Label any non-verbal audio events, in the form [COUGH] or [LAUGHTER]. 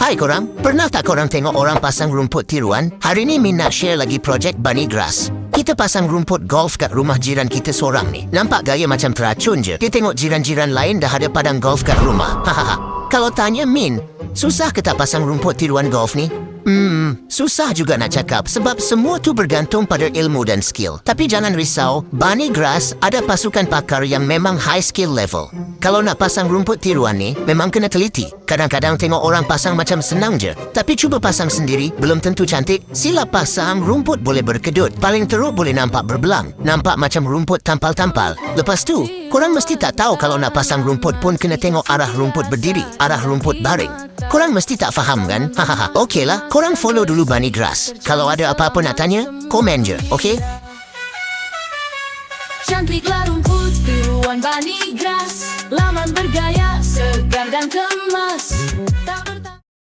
Hai korang, pernah tak korang tengok orang pasang rumput tiruan? Hari ni Min nak share lagi projek Bunny Grass. Kita pasang rumput golf kat rumah jiran kita seorang ni. Nampak gaya macam teracun je. Dia tengok jiran-jiran lain dah ada padang golf kat rumah. [LAUGHS] Hahaha. Kalau tanya Min, susah ke tak pasang rumput tiruan golf ni? Hmm, susah juga nak cakap sebab semua tu bergantung pada ilmu dan skill. Tapi jangan risau, Bunny Grass ada pasukan pakar yang memang high skill level. Kalau nak pasang rumput tiruan ni, memang kena teliti. Kadang-kadang tengok orang pasang macam senang je. Tapi cuba pasang sendiri, belum tentu cantik. Sila pasang, rumput boleh berkedut. Paling teruk boleh nampak berbelang. Nampak macam rumput tampal-tampal. Lepas tu, korang mesti tak tahu kalau nak pasang rumput pun kena tengok arah rumput berdiri, arah rumput baring. Korang mesti tak faham kan? Hahaha. [LAUGHS] Okeylah, korang follow dulu Bunny Grass. Kalau ada apa-apa nak tanya, komen je, okey? Cantiklah rumput tiruan Bunny Grass Laman bergaya, segar dan kemas Tak